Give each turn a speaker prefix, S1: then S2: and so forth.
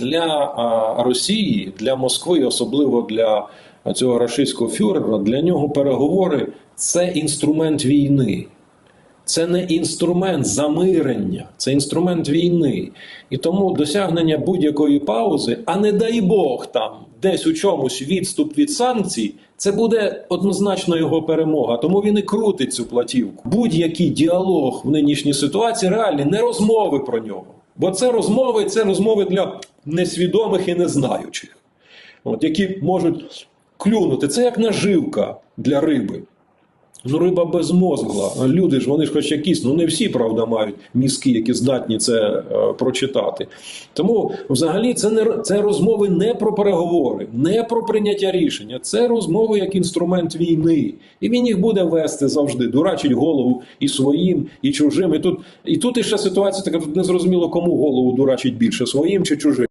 S1: для Росії, для Москви, особливо для цього рашистського фюрера, для нього переговори це інструмент війни. Це не інструмент замирення, це інструмент війни. І тому досягнення будь-якої паузи, а не дай Бог там десь у чомусь відступ від санкцій, це буде однозначно його перемога. Тому він і крутить цю платівку. Будь-який діалог в нинішній ситуації реальний, не розмови про нього. Бо це розмови, це розмови для несвідомих і незнаючих, от, які можуть клюнути. Це як наживка для риби. Ну, риба безмозгла. Люди ж вони ж хоч якісь, ну не всі, правда, мають мізки, які здатні це е, прочитати. Тому взагалі це не це розмови не про переговори, не про прийняття рішення. Це розмови як інструмент війни. І він їх буде вести завжди, дурачить голову і своїм, і чужим. І тут, і тут іще ситуація така, тут не зрозуміло, кому голову дурачить більше своїм чи чужим.